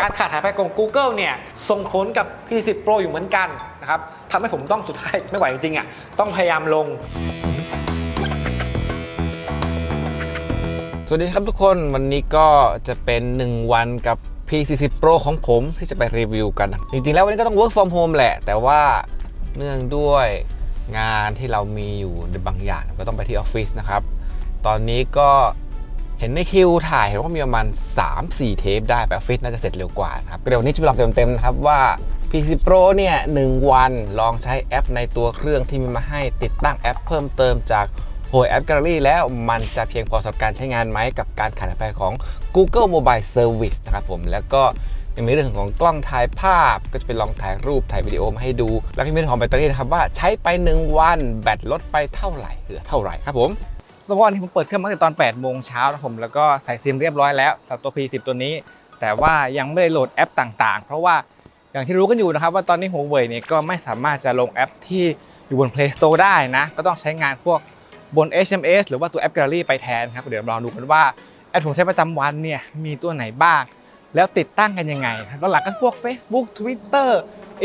การขาดหายไปของ Google เนี่ยส่งผลกับ P10 Pro อยู่เหมือนกันนะครับทำให้ผมต้องสุดท้ายไม่ไหวจริงๆอะต้องพยายามลง สวัสดีครับทุกคนวันนี้ก็จะเป็น 1 วันกับ P40 Pro ของผมที่จะไปรีวิวกัน จริงๆ แล้ววันนี้ก็ต้อง work from home แหละ แต่ว่าเนื่องด้วยงานที่เรามีอยู่ในบางอย่างก็ต้องไปที่ออฟฟิศนะครับ ตอนนี้ก็ เห็นในคิวถ่ายเห็นว่ามีประมาณ 3-4 เทปได้ไปออฟฟิศน่าจะเสร็จเร็วกว่าครับเดี๋ยววันนี้จะไปลองเต็มๆนะครับว่า P40 Pro เนี่ยหนึ่งวันลองใช้แอปในตัวเครื่องที่มีมาให้ติดตั้งแอปเพิ่มเติมจากโหยแอป Gallery แล้วมันจะเพียงพอสำหรับการใช้งานไหมกับการขาดหายไปของ Google Mobile Service นะครับผมแล้วก็ยังมีเรื่องของกล้องถ่ายภาพ ก็จะไปลองถ่ายรูปถ่ายวิดีโอมาให้ดู แล้วก็มีเรื่องของแบตเตอรี่นะครับว่าใช้ไป 1 วันแบตลดไปเท่าไหร่เหลือเท่าไหร่ครับผม แล้ววันนี้ผมเปิดเครื่องมาตั้งแต่ตอน8โมงเช้านะผมแล้วก็ใส่ซิมเรียบร้อยแล้วสำหรับตัว P10 ตัวนี้ แต่ว่ายังไม่ได้โหลดแอปต่างๆ เพราะว่าอย่างที่รู้กันอยู่นะครับว่าตอนนี้ Huawei เนี่ยก็ไม่สามารถจะลงแอปที่อยู่บน Play Store ได้นะ ก็ต้องใช้งานพวกบน HMS หรือว่าตัวแอป Gallery ไปแทนครับ เดี๋ยวลองดูกันว่าแอปผมใช้ประจำวันเนี่ยมีตัวไหนบ้าง แล้วติดตั้งกันยังไงแล้วหลักก็พวก Facebook Twitter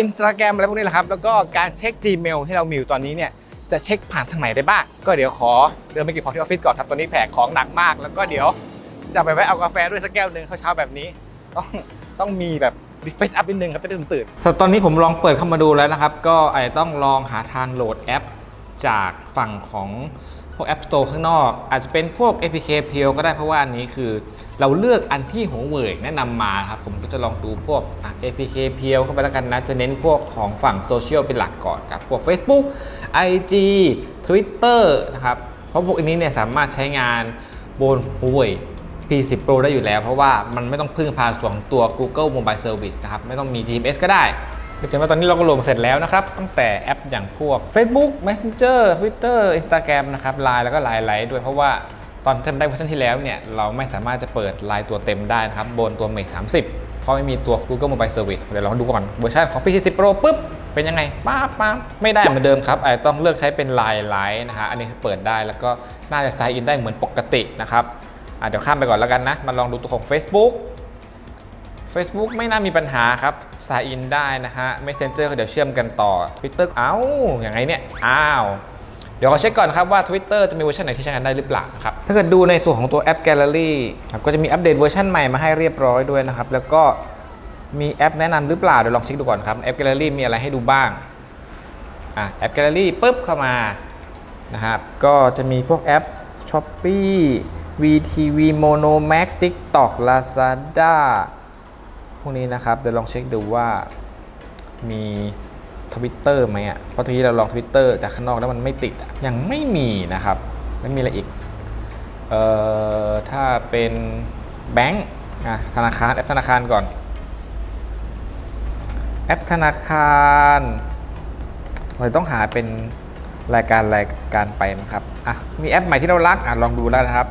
Instagram อะไรพวกนี้แหละครับ แล้วก็การเช็ค Gmail ที่เรามีอยู่ตอนนี้เนี่ย จะเช็คผ่านทางไหนได้บ้าง ก็เดี๋ยวขอเดินไปก็บของที่ออฟฟิศก่อนครับตอนนี้แผกของหนักมาก แล้วก็เดี๋ยวจะไปแวะเอากาแฟด้วยสักแก้วหนึ่งเช้าๆแบบนี้ต้องต้องมีแบบรีเฟรชอัพนิดนึงครับจะได้ตื่นๆสตอนนี้ผมลองเปิดเข้ามาดูแล้วนะครับ ก็อาจจะต้องลองหาทางโหลดแอป จากฝั่งของพวก App Store ข้างนอก อาจจะเป็นพวก APK p e e l ก็ได้เพราะว่าอันนี้คือ เราเลือกอันที่หัวเว่ยแนะนำมาครับผมก็จะลองดูพวกอะ APK p e e l เข้าไปแล้วกันนะ จะเน้นพวกของฝั่งโซเชียลเป็นหลักก่อนครับ พวก Facebook IG Twitter นะครับ เพราะพวกอันนี้เนี่ยสามารถใช้งานบนหัวเว่ย P10 Pro ได้อยู่แล้ว เพราะว่ามันไม่ต้องพึ่งพาส่วนของตัว Google Mobile Service นะครับ ไม่ต้องมี GPS ก็ได้ก็จะว่าตอนนี้เราก็รวมเสร็จแล้วนะครับ ตั้งแต่แอปอย่างพวก Facebook Messenger Twitter Instagram นะครับ Line แล้วก็ Line Lite ด้วยเพราะว่า ตอนที่ได้เวอร์ชันที่แล้วเนี่ยเราไม่สามารถจะเปิด Line ตัวเต็มได้นะครับบนตัว Mate 30 เพราะไม่มีตัว Google Mobile Service เดี๋ยวเราดูก่อนเวอร์ชันของ P40 Pro ปุ๊บเป็นยังไงป้าป้าไม่ได้เหมือนเดิมครับไอต้องเลือกใช้เป็น Line Lite นะฮะอันนี้เปิดได้แล้วก็น่าจะ sign in ได้เหมือนปกตินะครับเดี๋ยวข้ามไปก่อนแล้วกันนะมาลองดูตัวของ Facebook Facebook ไม่น่ามีปัญหาครับสายอินได้นะฮะ Messenger เดี๋ยวเชื่อมกันต่อ Twitter เอ้าอย่างไงเนี่ย อ้าว เดี๋ยวขอเช็คก่อนครับว่า Twitter จะมีเวอร์ชันไหนที่ใช้งานได้หรือเปล่านะครับ ถ้าเกิดดูในส่วนของตัวแอป Gallery ครับก็จะมีอัปเดตเวอร์ชันใหม่มาให้เรียบร้อยด้วยนะครับ แล้วก็มีแอปแนะนำหรือเปล่า เดี๋ยวลองเช็คดูก่อนครับแอป Gallery มีอะไรให้ดูบ้างอะแอป Gallery ปุ๊บเข้ามานะครับก็จะมีพวกแอป Shopee VTV Mono Max TikTok Lazada พวกนี้นะครับเดี๋ยวลองเช็คดูว่ามี Twitter ไหมอะเพราะทีเราลอง Twitter จากข้างนอกแล้วมันไม่ติดยังไม่มีนะครับไม่มีอะไรอีกเอ่อถ้าเป็นแบงก์อะธนาคารแอปธนาคารก่อน แอปธนาคารเราต้องหาเป็นรายการรายการไปนะครับอะมีแอปใหม่ที่เรารักอะลองดูแล้วนะครับ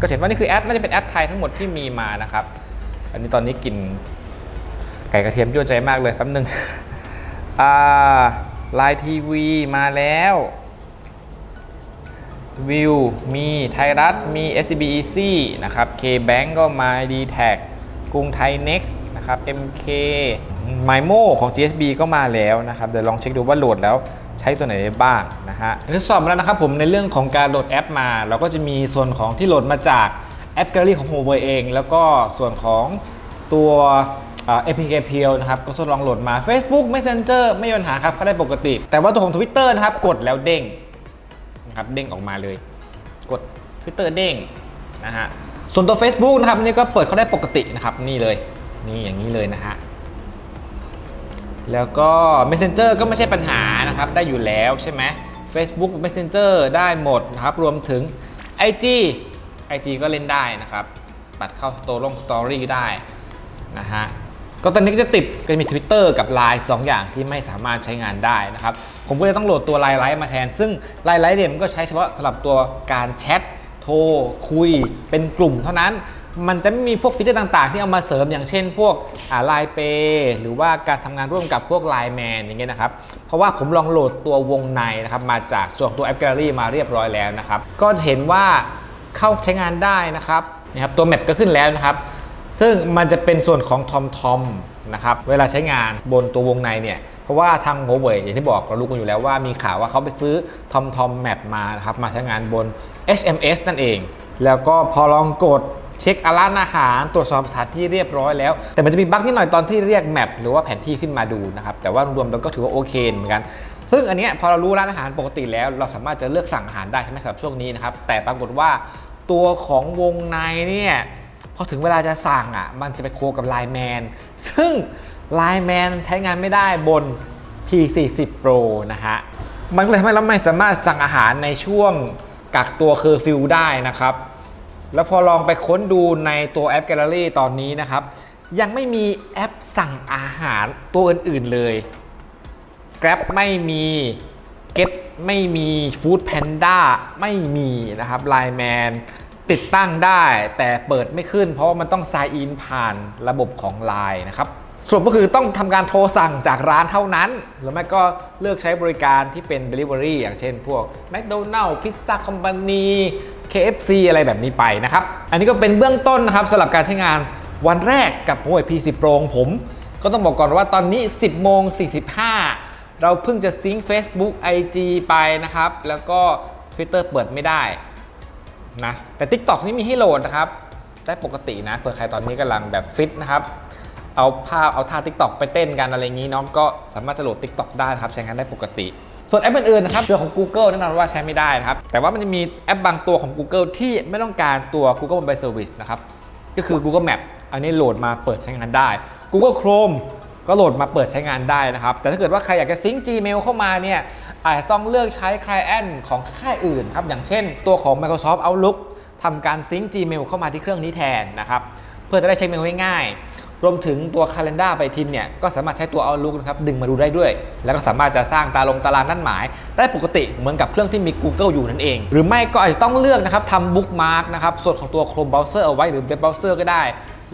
ก็เห็นว่านี่คือแอปน่าจะเป็นแอปไทยทั้งหมดที่มีมานะครับ อันนี้ตอนนี้กินไก่กระเทียมยั่วใจมากเลยแป๊บนึง อ่าไลน์ทีวีมาแล้ววิวมีไทยรัฐมี SCB Easy นะครับ K-Bank ก็มา d t a c กรุงไทย Next นะครับ MK MyMo ของ GSB ก็มาแล้วนะครับ เดี๋ยวลองเช็คดูว่าโหลดแล้วใช้ตัวไหนได้บ้างนะฮะทดสอบมาแล้วนะครับผมในเรื่องของการโหลดแอปมา เราก็จะมีส่วนของที่โหลดมาจากแอป Gallery ของ Huawei เอง แล้วก็ส่วนของตัว อ่า APK p e e l นะครับก็ทดลองโหลดมา Facebook Messenger ไม่มีปัญหาครับเข้าได้ปกติ แต่ว่าตัวของ Twitter นะครับกดแล้วเด้งนะครับเด้งออกมาเลย กด Twitter เด้งนะฮะส่วนตัว Facebook นะครับนี่ก็เปิดเข้าได้ปกตินะครับนี่เลยนี่อย่างนี้เลยนะฮะแล้วก็ Messenger ก็ไม่ใช่ปัญหานะครับได้อยู่แล้วใช่ไหม Facebook Messenger ได้หมดนะครับรวมถึง IG IG ก็เล่นได้นะครับ ปัดเข้าสโตลงสตอรี่ได้นะฮะ ก็ตอนนี้ก็จะติดก็จะมี Twitter กับ Line 2 อย่างที่ไม่สามารถใช้งานได้นะครับ ผมก็เลยต้องโหลดตัว Line Lite มาแทน ซึ่ง Line Lite เนี่ยมันก็ใช้เฉพาะสำหรับตัวการแชทโทรคุยเป็นกลุ่มเท่านั้นมันจะไม่มีพวกฟีเจอร์ต่างๆ ที่เอามาเสริมอย่างเช่น พวกไลน์เปหรือว่าการทำงานร่วมกับพวก Line Man อย่างเงี้ยนะครับ เพราะว่าผมลองโหลดตัววงในนะครับมาจากส่วนของตัวแอป Gallery มาเรียบร้อยแล้วนะครับ ก็จะเห็นว่าเข้าใช้งานได้นะครับนะครับตัวแมปก็ขึ้นแล้วนะครับ ซึ่งมันจะเป็นส่วนของทอมทอมนะครับเวลาใช้งานบนตัววงในเนี่ยเพราะว่าทาง Huawei อย่างที่บอกเรารู้กันอยู่แล้วว่ามีข่าวว่าเขาไปซื้อทอมทอมแมปมานะครับมาใช้งานบน HMS นั่นเอง แล้วก็พอลองกดเช็คอาร้านอาหารตรวจสอบสถานที่เรียบร้อยแล้ว แต่มันจะมีบั๊กนิดหน่อยตอนที่เรียกแมปหรือว่าแผนที่ขึ้นมาดูนะครับแต่ว่ารวมๆเราก็ถือว่าโอเคเหมือนกันซึ่งอันนี้พอเรารู้ร้านอาหารปกติแล้ว เราสามารถจะเลือกสั่งอาหารได้ใช่ไหมสำหรับช่วงนี้นะครับแต่ปรากฏว่าตัวของวงในเนี่ย พอถึงเวลาจะสั่งอะ มันจะไปโคกับ Line Man ซึ่ง Line Man ใช้งานไม่ได้บน P40 Pro นะฮะ มันเลยทำให้เราไม่สามารถสั่งอาหารในช่วงกักตัวเคอร์ฟิวได้นะครับ แล้วพอลองไปค้นดูในตัวแอป Gallery ตอนนี้นะครับ ยังไม่มีแอปสั่งอาหารตัวอื่น ๆ เลย Grab ไม่มี Get ไม่มี Food Panda ไม่มีนะครับ Line Man ติดตั้งได้แต่เปิดไม่ขึ้น เพราะว่ามันต้อง sign in ผ่านระบบของ Line นะครับสรุปก็คือต้องทำการโทรสั่งจากร้านเท่านั้น หรือไม่ก็เลือกใช้บริการที่เป็น Delivery อย่างเช่นพวก McDonald's Pizza Company KFC อะไรแบบนี้ไปนะครับ อันนี้ก็เป็นเบื้องต้นนะครับสำหรับการใช้งานวันแรกกับ Huawei P10 Pro ของผม ก็ต้องบอกก่อนว่าตอนนี้ 10โมง45 เราเพิ่งจะซิงค์ Facebook IG ไปนะครับ แล้วก็ Twitter เปิดไม่ได้ นะแต่ TikTok นี่มีให้โหลดนะครับ ได้ปกตินะเผื่อใครตอนนี้กำลังแบบฟิตนะครับเอาภาพเอาท่า TikTok ไปเต้นกันอะไรอย่างนี้เน้องก็สามารถจะโหลด TikTok ได้นะครับ ใช้งานได้ปกติ ส่วนแอปอื่นๆนะครับเรื่องของ Google แน่นอนว่าใช้ไม่ได้นะครับ แต่ว่ามันจะมีแอปบางตัวของ Google ที่ไม่ต้องการตัว Google Mobile Service นะครับ ก็คือ Google Map อันนี้โหลดมาเปิดใช้งานได้ Google Chrome ก็โหลดมาเปิดใช้งานได้นะครับ แต่ถ้าเกิดว่าใครอยากจะซิงค์ Gmail เข้ามาเนี่ยอาจจะต้องเลือกใช้ Client ของค่ายอื่นครับ อย่างเช่น ตัวของ Microsoft Outlook ทำการซิงค์ Gmail เข้ามาที่เครื่องนี้แทนนะครับ เพื่อจะได้เช็คเมลง่ายๆรวมถึงตัว Calendar ไปทินเนี่ย ก็สามารถใช้ตัว Outlook นะครับดึงมาดูได้ด้วย แล้วก็สามารถจะสร้างตาลงตารางนัดหมาย ได้ปกติเหมือนกับเครื่องที่มี Google อยู่นั่นเอง หรือไม่ก็อาจจะต้องเลือกนะครับทำ Bookmark นะครับส่วนของตัว Chrome Browser เอาไว้หรือ Web Browser ก็ได้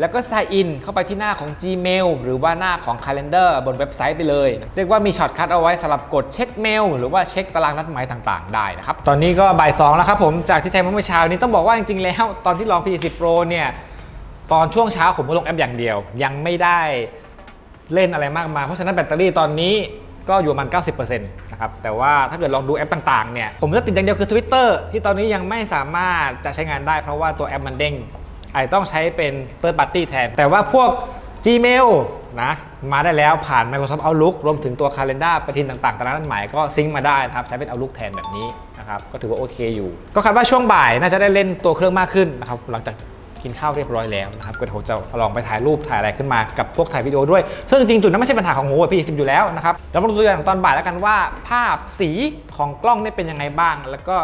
แล้วก็ sign in เข้าไปที่หน้าของ Gmail หรือว่าหน้าของ Calendar บนเว็บไซต์ไปเลย เรียกว่ามีช็อตคัทเอาไว้สำหรับกดเช็คเมลหรือว่าเช็คตารางนัดหมายต่างๆ ได้นะครับ ตอนนี้ก็บ่าย2แล้วครับผม จากที่แทงเมื่อเช้านี้ต้องบอกว่าจริงๆ แล้ว ตอนที่ลอง P10 Pro เนี่ย ตอนช่วงเช้าผมก็ลงแอปอย่างเดียว ยังไม่ได้เล่นอะไรมากมาย เพราะฉะนั้นแบตเตอรี่ตอนนี้ก็อยู่ประมาณ 90%นะครับ แต่ว่าถ้าเกิดลองดูแอปต่างๆ เนี่ย ผมจะติดอย่างเดียวคือ Twitter ที่ตอนนี้ยังไม่สามารถจะใช้งานได้เพราะว่าตัวแอปมันเด้ง อาจต้องใช้เป็น third party แทน แต่ว่าพวก Gmail นะมาได้แล้วผ่าน Microsoft Outlook รวมถึงตัว Calendar ประทินต่างๆตารางนัดหมายก็ซิงค์มาได้นะครับ ใช้เป็น Outlook แทนแบบนี้นะครับ ก็ถือว่าโอเคอยู่ ก็คาดว่าช่วงบ่ายน่าจะได้เล่นตัวเครื่องมากขึ้นนะครับหลังจากกินข้าวเรียบร้อยแล้วนะครับก็จะลองไปถ่ายรูปถ่ายอะไรขึ้นมากับพวกถ่ายวิดีโอด้วย ซึ่งจริงๆจุดนั้นไม่ใช่ปัญหาของ Huawei P10 อยู่แล้วนะครับเรามาดูตัวอย่างตอนบ่ายแล้วกันว่า ภาพสีของกล้องเนี่ยเป็นยังไงบ้าง แล้วก็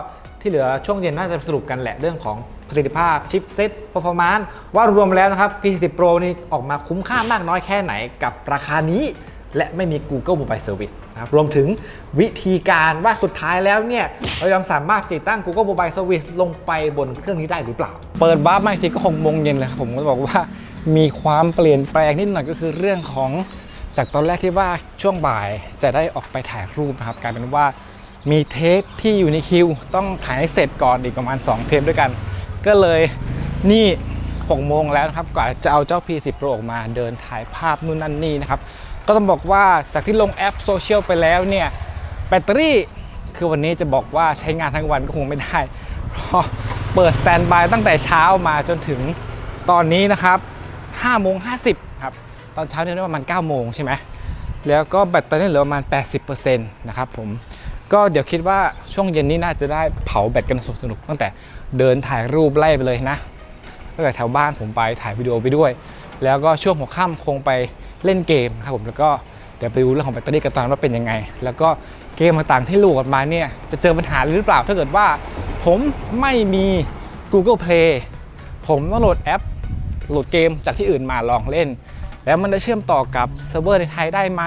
ที่เหลือช่วงเย็นน่าจะสรุปกันแหละเรื่องของประสิทธิภาพชิปเซ็ต performance ว่ารวมแล้วนะครับ P40 Pro นี่ออกมาคุ้มค่ามากน้อยแค่ไหนกับราคานี้ และไม่มี Google Mobile Service นะครับรวมถึงวิธีการว่าสุดท้ายแล้วเนี่ย เรายังสามารถติดตั้ง Google Mobile Service ลงไปบนเครื่องนี้ได้หรือเปล่า เปิดวาร์ปมาอีกทีก็หกโมงเย็นเลยครับผมก็บอกว่ามีความเปลี่ยนแปลงนิดหน่อยก็คือเรื่องของจากตอนแรกที่ว่าช่วงบ่ายจะได้ออกไปถ่ายรูปนะครับกลายเป็นว่า มีเทปที่อยู่ในคิว ต้องถ่ายให้เสร็จก่อนอีกประมาณ 2 เทปด้วยกัน ก็เลยนี่6โมงแล้วนะครับกว่าจะเอาเจ้า P10 Pro ออกมาเดินถ่ายภาพนู่นนั่นนี่นะครับ ก็ต้องบอกว่าจากที่ลงแอปโซเชียลไปแล้วเนี่ยแบตเตอรี่คือวันนี้จะบอกว่าใช้งานทั้งวันก็คงไม่ได้ เพราะเปิดสแตนบายตั้งแต่เช้ามาจนถึงตอนนี้นะครับ5โมง50ครับตอนเช้าเนี่ยประมาณ9โมงใช่ไหมแล้วก็แบตเตอรี่เหลือประมาณ 80%นะครับผม ก็เดี๋ยวคิดว่าช่วงเย็นนี้น่าจะได้เผาแบตกันสนุกๆตั้งแต่เดินถ่ายรูปไล่ไปเลยนะตั้งแต่แถวบ้านผมไปถ่ายวิดีโอไปด้วย แล้วก็ช่วงหัวค่ำคงไปเล่นเกมครับผมแล้วก็เดี๋ยวไปดูเรื่องของแบตเตอรี่กันตอนว่าเป็นยังไง แล้วก็เกมต่างๆที่ลูกออกมาเนี่ยจะเจอปัญหาหรือเปล่าถ้าเกิดว่า ผมไม่มี Google Play ผมต้องโหลดแอปโหลดเกมจากที่อื่นมาลองเล่น แล้วมันจะเชื่อมต่อกับเซิร์ฟเวอร์ในไทยได้ไหม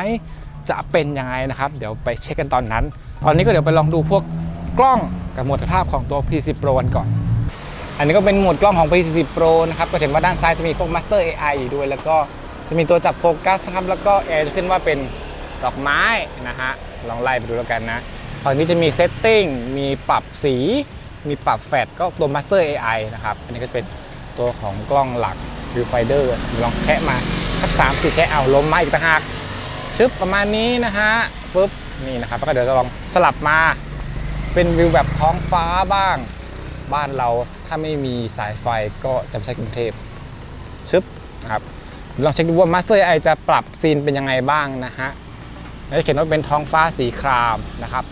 จะเป็นยังไงนะครับ เดี๋ยวไปเช็คกันตอนนั้น อนนี้ก็เดี๋ยวไปลองดูพวกกล้องกับโหมดภาพของตัว P10 Pro กันก่อน อันนี้ก็เป็นโหมดกล้องของ P40 Pro นะครับก็เห็นว่าด้านซ้ายจะมีพวก Master AI อยู่ด้วย แล้วก็จะมีตัวจับโฟกัสนะครับแล้วก็แอร์จะขึ้นว่าเป็นดอกไม้นะฮะลองไล่ไปดูแล้วกันนะตอนนี้จะมี Setting มีปรับสี มีปรับแฟลชก็ตัว Master AI นะครับ อันนี้ก็จะเป็นตัวของกล้องหลักวิวไฟเดอร์ลองแชะมาสักสามสี่แชะเอาลมมาอีกต่างหากชึบประมาณนี้นะฮะปุ๊บ นี่นะครับแล้วก็เดี๋ยวจะลองสลับมา เป็นวิวแบบท้องฟ้าบ้าง บ้านเราถ้าไม่มีสายไฟก็จะใช้กรุงเทพชึบนะครับลองเช็คดูว่า Master AI จะปรับซีนเป็นยังไงบ้างนะฮะจะเขียนว่าเป็นท้องฟ้าสีครามนะครับ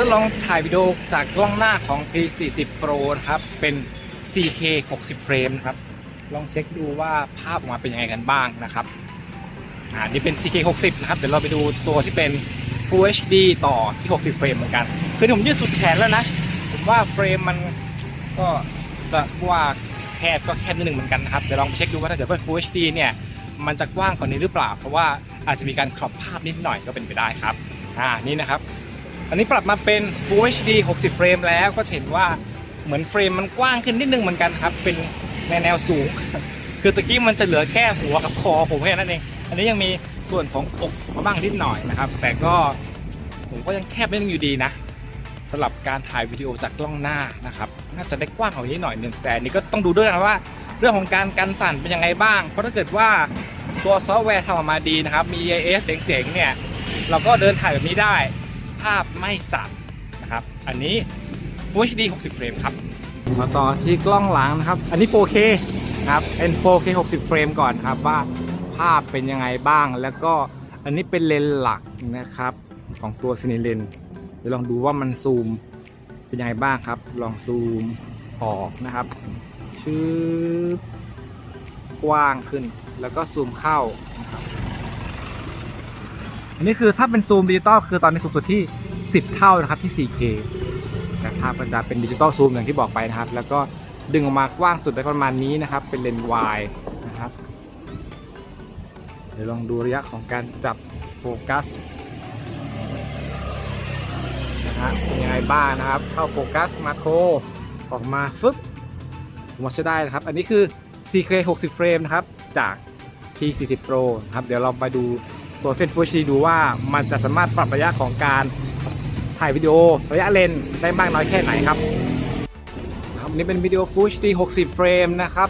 ดี๋ยวลองถ่ายวิดีโอจากกล้องหน้าของ P40 Pro นะครับ เป็น 4K 60 เฟรมนะครับ ลองเช็คดูว่าภาพออกมาเป็นยังไงกันบ้างนะครับ อ่า นี่เป็น 4K 60 นะครับ เดี๋ยวเราไปดูตัวที่เป็น Full HD ต่อที่ 60 เฟรมเหมือนกัน คือผมยืดสุดแขนแล้วนะ ผมว่าเฟรมมันก็จะกว้าแคบก็แคบนิดนึงเหมือนกันนะครับ เดี๋ยวลองไปเช็คดูว่าถ้าเกิดเป็น Full HD เนี่ยมันจะกว้างกว่านี้หรือเปล่า เพราะว่าอาจจะมีการครอปภาพนิดหน่อยก็เป็นไปได้ครับ อ่า นี่นะครับ อันนี้ปรับมาเป็น Full HD 60 เฟรมแล้วก็เห็นว่าเหมือนเฟรมมันกว้างขึ้นนิดนึงเหมือนกันครับ เป็นในแนวสูง คือตะกี้มันจะเหลือแค่หัวกับคอผมแค่นั้นเอง อันนี้ยังมีส่วนของอกมาบ้างนิดหน่อยนะครับ แต่ก็ผมก็ยังแคบนิดนึงอยู่ดีนะสำหรับการถ่ายวิดีโอจากกล้องหน้านะครับน่าจะได้กว้างกว่านี้หน่อยหนึงแต่นนี้ก็ต้องดูด้วยนะว่า เรื่องของการกันสั่นเป็นยังไงบ้าง เพราะถ้าเกิดว่าตัวซอฟต์แวร์ทำออกมาดีนะครับมี EIS เจ๋งๆเนี่ยเราก็เดินถ่ายแบบนี้ได้ ภาพไม่สั่นนะครับ อันนี้ Full HD 60 เฟรมครับ มาต่อที่กล้องหลังนะครับ อันนี้ 4K นะครับเป็น 4K 60 เฟรมก่อนครับว่าภาพเป็นยังไงบ้าง แล้วก็อันนี้เป็นเลนส์หลักนะครับของตัวซีนีเลนเดี๋ยวลองดูว่ามันซูมเป็นยังไงบ้างครับ ลองซูมออกนะครับชื่อกว้างขึ้น แล้วก็ซูมเข้านะครับ อันนี้คือถ้าเป็นซูมดิจิตอลคือตอนนี้สูงสุดที่ 10 เท่านะครับที่ 4K แต่ภาพมันจะเป็นดิจิตอลซูมอย่างที่บอกไปนะครับ แล้วก็ดึงออกมากว้างสุดได้ประมาณนี้นะครับ เป็นเลนส์วายนะครับ เดี๋ยวลองดูระยะของการจับโฟกัสนะฮะเป็นยังไงบ้างนะครับ เข้าโฟกัสมาโครออกมาฟึบผมว่าใช้ได้นะครับ อันนี้คือ 4K 60 เฟรมนะครับ จาก P40 Pro นะครับ เดี๋ยวเราไปดู ตัวเฟนฟูชีดูว่ามันจะสามารถปรับระยะของการถ่ายวิดีโอระยะเลนได้มากน้อยแค่ไหนครับครับนี่เป็นวิดีโอ Full HD 60 เฟรมนะครับ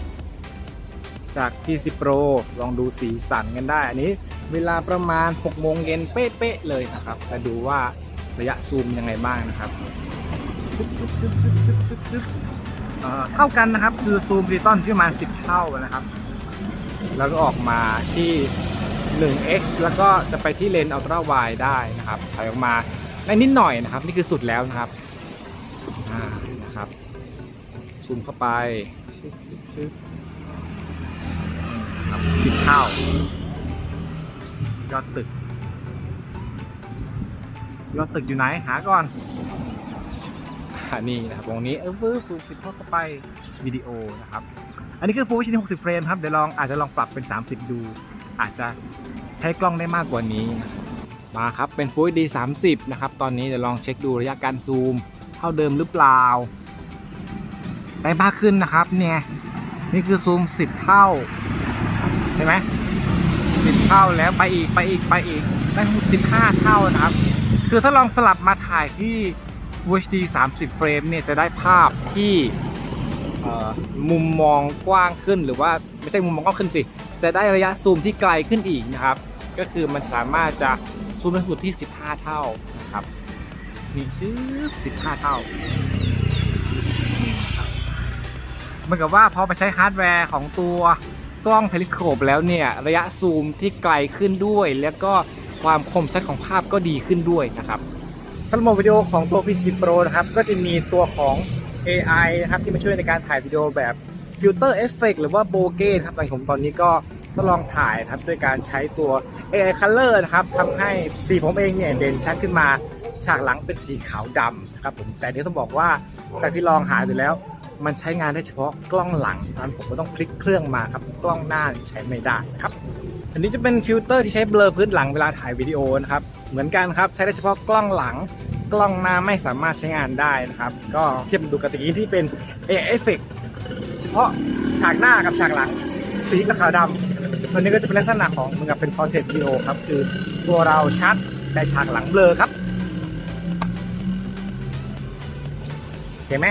จาก P10 Pro ลองดูสีสันกันได้ อันนี้เวลาประมาณ 6 โมงเย็นเป๊ะๆเลยนะครับ มาดูว่าระยะซูมยังไงบ้างนะครับเอ่อเท่ากันนะครับ คือซูมดิจิตอลที่ประมาณ 10 เท่านะครับ แล้วก็ออกมาที่ 1x แล้วก็จะไปที่เลนส์อัลตร้าไวได้นะครับถอยออกมาได้นิดหน่อยนะครับ นี่คือสุดแล้วนะครับอ่านะครับซูมเข้าไปสิบเท่ายอดตึกยอดตึกอยู่ไหนหาก่อนอันนี้นะครับตรงนี้เออฟื้ฟูสิบเท่าเข้าไปวิดีโอนะครับ อันนี้คือ Full HD 60เฟรมครับ เดี๋ยวลองอาจจะลองปรับเป็น 30 ดู อาจจะใช้กล้องได้มากกว่านี้ มาครับเป็น Full HD 30 นะครับ ตอนนี้เดี๋ยวลองเช็คดูระยะการซูม เท่าเดิมหรือเปล่า ได้มากขึ้นนะครับเนี่ยนี่คือซูม 10 เท่าเห็นไหม10เท่าแล้วไปอีกไปอีกไปอีกได้ทั้งหมด15เท่านะครับ คือถ้าลองสลับมาถ่ายที่ Full HD 30 เฟรมเนี่ยจะได้ภาพที่ มุมมองกว้างขึ้นหรือว่าไม่ใช่มุมมองกว้างขึ้นสิ จะได้ระยะซูมที่ไกลขึ้นอีกนะครับ ก็คือมันสามารถจะซูมได้สุดที่ 15 เท่านะครับนี่ชื่อ15 เท่าเหมือนกับว่าพอไปใช้ฮาร์ดแวร์ของตัวกล้อง Periscope แล้วเนี่ย ระยะซูมที่ไกลขึ้นด้วย แล้วก็ความคมชัดของภาพก็ดีขึ้นด้วยนะครับสำหรับโหมดวิดีโอของตัว P10 Pro นะครับ ก็จะมีตัวของ AI นะครับที่มาช่วยในการถ่ายวิดีโอแบบฟิลเตอร์เอฟเฟกหรือว่าโบเก้ครับอย่างผมตอนนี้ก็ทดลองถ่ายครับด้วยการใช้ตัว AI Color นะครับทำให้สีผมเองเนี่ยเด่นชัดขึ้นมาฉากหลังเป็นสีขาวดำนะครับผมแต่นนี้ต้องบอกว่าจากที่ลองหาดูแล้ว มันใช้งานได้เฉพาะกล้องหลังนั้นผมก็ต้องพลิกเครื่องมาครับกล้องหน้าใช้ไม่ได้นะครับอันนี้จะเป็นฟิลเตอร์ที่ใช้เบลอพื้นหลังเวลาถ่ายวิดีโอนะครับ เหมือนกันครับ ใช้ได้เฉพาะกล้องหลังกล้องหน้าไม่สามารถใช้งานได้นะครับ ก็เทียบดูกับตะกี้ที่เป็น AI Effect เฉพาะฉากหน้ากับฉากหลัง สีกับขาวดำตัวนี้ก็จะเป็นลักษณะของเหมือนกับเป็น portrait video ครับ คือตัวเราชัดแต่ฉากหลังเบลอครับเห็นไหม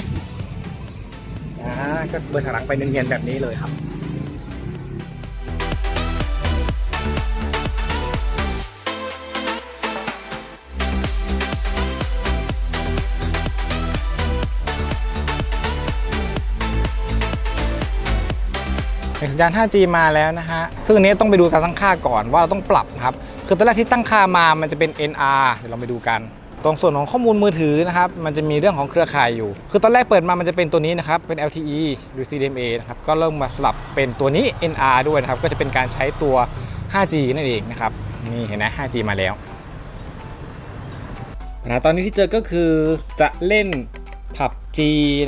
อ่าก็เบลอฉากหลังไปเนียนๆแบบนี้เลยครับ ญญาณ 5G มาแล้วนะฮะ ซึ่งอันนี้ต้องไปดูการตั้งค่าก่อนว่าเราต้องปรับนะครับ คือตอนแรกที่ตั้งค่ามา มันจะเป็น NR เดี๋ยวเราไปดูกัน ตรงส่วนของข้อมูลมือถือนะครับ มันจะมีเรื่องของเครือข่ายอยู่ คือตอนแรกเปิดมา มันจะเป็นตัวนี้นะครับ เป็น LTE หรือ CDMA นะครับ ก็เริ่มมาสลับเป็นตัวนี้ NR ด้วยนะครับ ก็จะเป็นการใช้ตัว 5G นั่นเองนะครับ นี่เห็นไหม 5G มาแล้วปัญหาตอนนี้ที่เจอก็คือจะเล่น PUBG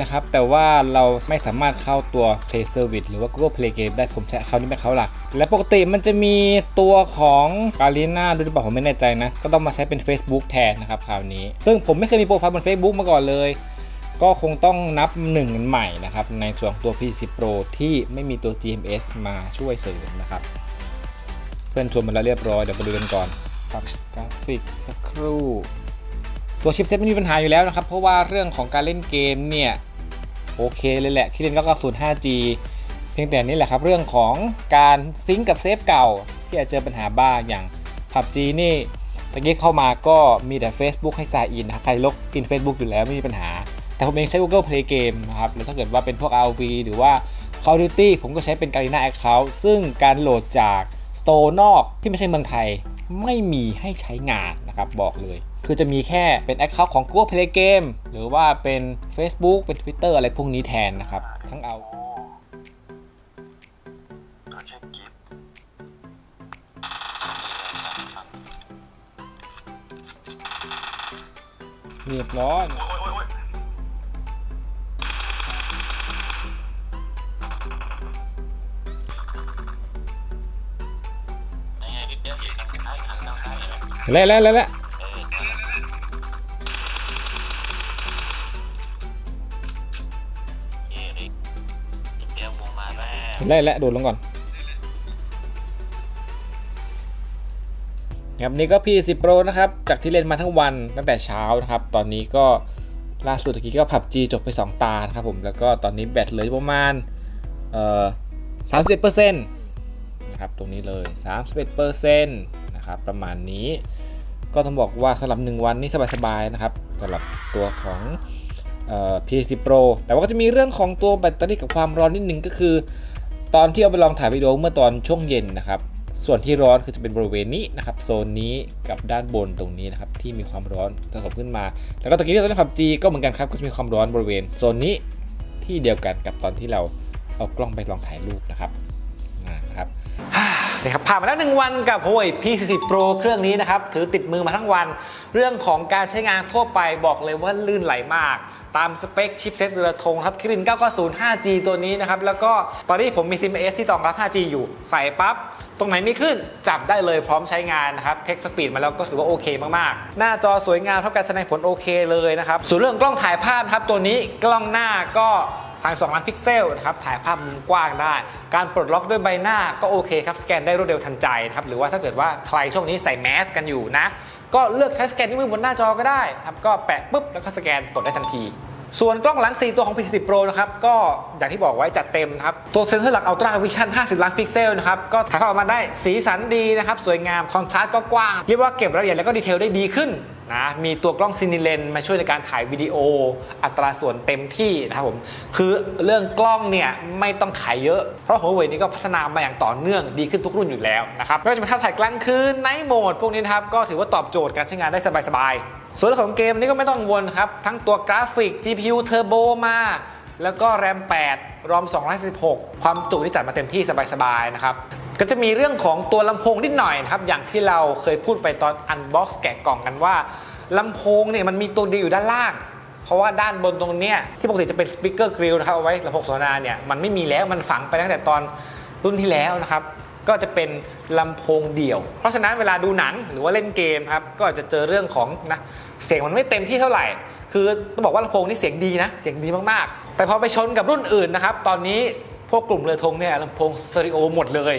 นะครับ แต่ว่าเราไม่สามารถเข้าตัว Play Service หรือว่า Google Play Game ได้ผมใช้เขานี่เป็นเขาหลัก และปกติมันจะมีตัวของ g a r i n a ด้วยหรือเปล่าผมไม่แน่ใจนะ ก็ต้องมาใช้เป็น Facebook แทนนะครับคราวนี้ ซึ่งผมไม่เคยมีโปรไฟล์บน Facebook มาก่อนเลย ก็คงต้องนับหนึ่งใหม่นะครับ ในส่วนตัว P10 Pro ที่ไม่มีตัว GMS มาช่วยเสริมนะครับ เพื่อนชมมาแล้วเรียบร้อยเดี๋ยวไปดูกันก่อนปรับกราฟิกสักครู่ ตัวชิปเซ็ตไม่มีปัญหาอยู่แล้วนะครับ เพราะว่าเรื่องของการเล่นเกมเนี่ย โอเคเลยแหละที่เล่นก็กระสุน 5G เพียงแต่นี่แหละครับเรื่องของการซิงกับเซฟเก่าที่อาจเจอปัญหาบ้างอย่าง PUBG นี่ตะกี้เข้ามาก็มีแต่ Facebook ให้ sign in นะครับใครลบอิน Facebook อยู่แล้วไม่มีปัญหา แต่ผมเองใช้ Google Play Game นะครับแล้วถ้าเกิดว่าเป็นพวก RV หรือว่า Call of Duty ผมก็ใช้เป็น Garena Account ซึ่งการโหลดจาก Store นอกที่ไม่ใช่เมืองไทยไม่มีให้ใช้งานนะครับบอกเลย คือจะมีแค่เป็น Account ของ Google Play Game หรือว่าเป็น Facebook เป็น Twitter อะไรพวกนี้แทนนะครับ ทั้งเอาตัวเช็คกิฟต์เรียบร้อย แล้วแล้วแล้วแล้วเออนั่นแหละโอเคริกพี่เปี๊ยกวงมาแล้วแล้วแล้วโดดลงก่อนครับนี่ก็ P10 Pro นะครับ จากที่เล่นมาทั้งวันตั้งแต่เช้านะครับ ตอนนี้ก็ล่าสุดตะกี้ก็ PUBG จบไป 2 ตานะครับผม แล้วก็ตอนนี้แบตเหลืออยู่ประมาณเอ่อ31%นะครับ ตรงนี้เลย31%นะครับ ประมาณนี้ ก็ต้องบอกว่าสำหรับ 1 วันนี่สบายๆนะครับสำหรับตัวของเอ่อ P10 Pro แต่ว่าก็จะมีเรื่องของตัวแบตเตอรี่กับความร้อนนิดนึงก็คือ ตอนที่เอาไปลองถ่ายวิดีโอเมื่อตอนช่วงเย็นนะครับ ส่วนที่ร้อนคือจะเป็นบริเวณนี้นะครับโซนนี้กับด้านบนตรงนี้นะครับที่มีความร้อนสะสมขึ้นมา แล้วก็ตะกี้ที่เราเล่น PUBG ก็เหมือนกันครับก็จะมีความร้อนบริเวณโซนนี้ที่เดียวกันกับตอนที่เราเอากล้องไปลองถ่ายรูปนะครับ นะครับผ่านมาแล้ว 1 วันกับ Huawei P40 Pro เครื่องนี้นะครับ ถือติดมือมาทั้งวัน เรื่องของการใช้งานทั่วไปบอกเลยว่าลื่นไหลมาก ตามสเปคชิปเซ็ตเรือธงครับคิริน 990 5G ตัวนี้นะครับ แล้วก็ตอนนี้ผมมี Sim S ที่รองรับ 5G อยู่ใส่ปั๊บ ตรงไหนมีคลื่นจับได้เลยพร้อมใช้งานนะครับเทคสปีดมาแล้วก็ถือว่าโอเคมากๆ หน้าจอสวยงามเท่าการแสดงผลโอเคเลยนะครับส่วนเรื่องกล้องถ่ายภาพครับตัวนี้กล้องหน้าก็ 32 ล้านพิกเซลนะครับถ่ายภาพมุมกว้างได้ การปลดล็อกด้วยใบหน้าก็โอเคครับสแกนได้รวดเร็วทันใจนะครับหรือว่าถ้าเกิดว่าใครช่วงนี้ใส่แมสกันอยู่นะก็เลือกใช้สแกนนิ้วมือบนหน้าจอก็ได้ครับก็แปะปุ๊บแล้วก็สแกนกดได้ทันทีส่วนกล้องหลัง 4 ตัวของ P10 Pro นะครับ ก็อย่างที่บอกไว้จัดเต็มครับ ตัวเซนเซอร์หลัก Ultra Vision 50 ล้านพิกเซลนะครับ ก็ถ่ายภาพออกมาได้สีสันดีนะครับ สวยงาม คอนทราสต์ก็กว้าง เรียกว่าเก็บรายละเอียดแล้วก็ดีเทลได้ดีขึ้น นะมีตัวกล้องซินิเลนมาช่วยในการถ่ายวิดีโออัตราส่วนเต็มที่นะครับผมคือเรื่องกล้องเนี่ยไม่ต้องขายเยอะ เพราะ Huawei นี่ก็พัฒนามาอย่างต่อเนื่องดีขึ้นทุกรุ่นอยู่แล้วนะครับไม่ว่าจะเป็นภาพถ่ายกลางคืนไนท์โหมดพวกนี้นะครับก็ถือว่าตอบโจทย์การใช้งานได้สบายๆ ส่วนเรื่องของเกมนี่ก็ไม่ต้องวลครับ ทั้งตัวกราฟิก GPU Turbo มาแล้วก็แรม 8 รอม216ความจุที่จัดมาเต็มที่สบายๆ นะครับ ก็จะมีเรื่องของตัวลำโพงนิดหน่อยนะครับ อย่างที่เราเคยพูดไปตอนอันบ็อกซ์แกะกล่องกันว่าลำโพงเนี่ยมันมีตัวเดียวอยู่ด้านล่าง เพราะว่าด้านบนตรงเนี้ยที่ปกติจะเป็นสปีกเกอร์กริลนะครับเอาไว้ลำโพงโซนาเนี่ยมันไม่มีแล้วมันฝังไปตั้งแต่ตอนรุ่นที่แล้วนะครับก็จะเป็นลำโพงเดี่ยว เพราะฉะนั้นเวลาดูหนังหรือว่าเล่นเกมครับก็อาจจะเจอเรื่องของนะเสียงมันไม่เต็มที่เท่าไหร่ คือต้องบอกว่าลำโพงนี่เสียงดีนะ เสียงดีมากๆ แต่พอไปชนกับรุ่นอื่นนะครับ ตอนนี้พวกกลุ่มเรือธงเนี่ยลำโพงสเตอริโอหมดเลย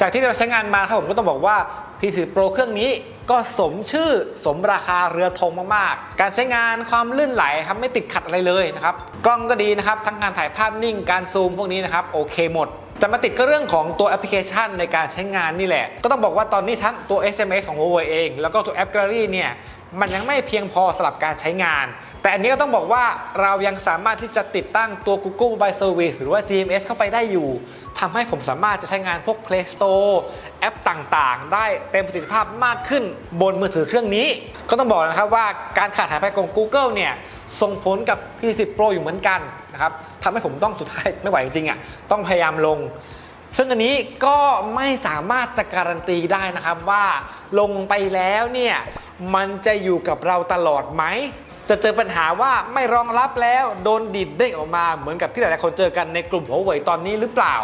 จากที่เราใช้งานมาครับผมก็ต้องบอกว่า P10 Pro เครื่องนี้ก็สมชื่อสมราคาเรือธงมากๆ การใช้งานความลื่นไหลครับไม่ติดขัดอะไรเลยนะครับ กล้องก็ดีนะครับ ทั้งการถ่ายภาพนิ่งการซูมพวกนี้นะครับโอเคหมดจะมาติดก็เรื่องของตัวแอปพลิเคชันในการใช้งานนี่แหละ ก็ต้องบอกว่าตอนนี้ทั้งตัว SMS ของ Huawei เอง แล้วก็ตัวแอป Gallery เนี่ย มันยังไม่เพียงพอสำหรับการใช้งาน แต่อันนี้ก็ต้องบอกว่าเรายังสามารถที่จะติดตั้งตัว Google Mobile Service หรือว่า GMS เข้าไปได้อยู่ทำให้ผมสามารถจะใช้งานพวก Play Store แอปต่างๆ ได้เต็มประสิทธิภาพมากขึ้นบนมือถือเครื่องนี้ ก็ต้องบอกนะครับว่าการขาดหายไปของ Google เนี่ยส่งผลกับ P10 Pro อยู่เหมือนกันนะครับทำให้ผมต้องสุดท้ายไม่ไหวจริงๆอะต้องพยายามลงซึ่งอันนี้ก็ไม่สามารถจะการันตีได้นะครับว่าลงไปแล้วเนี่ย มันจะอยู่กับเราตลอดไหม จะเจอปัญหาว่าไม่รองรับแล้วโดนดิดเด้งออกมาเหมือนกับที่หลายๆคนเจอกันในกลุ่มหัวเว่ยตอนนี้หรือเปล่า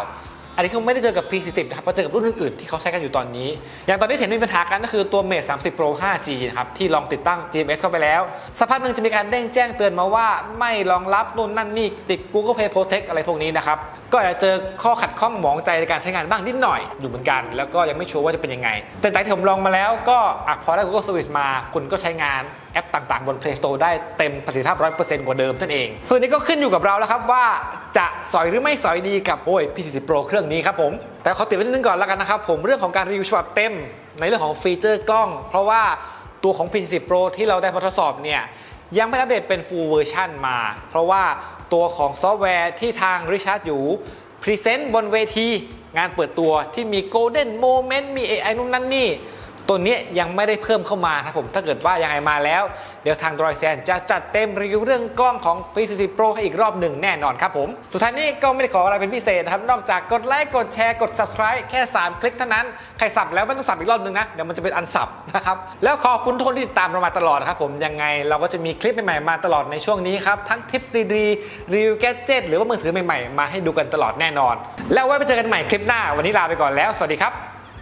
นนี้เขาไม่ได้เจอกับ P40 นะครับเขาเจอกับรุ่นอื่นๆที่เขาใช้กันอยู่ตอนนี้ อย่างตอนนี้เห็นมีปัญหากันก็คือตัว Mate 30 Pro 5G นะครับที่ลองติดตั้ง GMS เข้าไปแล้วสักพักหนึ่งจะมีการเด้งแจ้งเตือนมาว่า ไม่รองรับนู่นนั่นนี่ติด Google Play Protect อะไรพวกนี้นะครับก็อาจจะเจอข้อขัดข้องหมองใจในการใช้งานบ้างนิดหน่อยอยู่เหมือนกัน แล้วก็ยังไม่ชัวร์ว่าจะเป็นยังไง แต่จากที่ผมลองมาแล้วก็อพอได้ Google Service มาคุณก็ใช้งาน แอปต่างๆ บน Play Store ได้เต็มประสิทธิภาพ 100%กว่าเดิมนั่นเอง ส่วนนี้ก็ขึ้นอยู่กับเราแล้วครับว่าจะสอยหรือไม่สอยดีกับโอ้ย P40 Pro เครื่องนี้ครับผม แต่ขอติดไว้นิดนึงก่อนแล้วกันนะครับผมเรื่องของการรีวิวฉบับเต็มในเรื่องของฟีเจอร์กล้อง เพราะว่าตัวของ P40 Pro ที่เราได้ทดสอบเนี่ยยังไม่อัปเดตเป็น full version มา เพราะว่าตัวของซอฟต์แวร์ที่ทางริชาร์ดอยู่พรีเซนต์บนเวที งานเปิดตัวที่มี Golden Moment มี AI นู่นนั่นนี่ ตัวนี้ยังไม่ได้เพิ่มเข้ามานะผมถ้าเกิดว่ายังไงมาแล้ว เดี๋ยวทางดรอยแซนจะจัดเต็มรีวิวเรื่องกล้องของ P40 Pro ให้อีกรอบหนึ่งแน่นอนครับผม สุดท้ายนี้ก็ไม่ได้ขออะไรเป็นพิเศษนะครับ นอกจากกดไลค์กดแชร์กด subscribe แค่ 3 คลิกเท่านั้น ใครสับแล้วไม่ต้องสับอีกรอบหนึ่งนะ เดี๋ยวมันจะเป็นอันสับนะครับ แล้วขอบคุณทุกคนที่ติดตามเรามาตลอดนะครับผมยังไงเราก็จะมีคลิปใหม่ๆมาตลอดในช่วงนี้ครับทั้งทิปดีๆรีวิวแกจิตหรือว่ามือถือใหม่ๆ มาให้ดูกันตลอดแน่นอน แล้วไว้ไปเจอกันใหม่คลิปหน้า วันนี้ลาไปก่อนแล้วสวัสดีครับ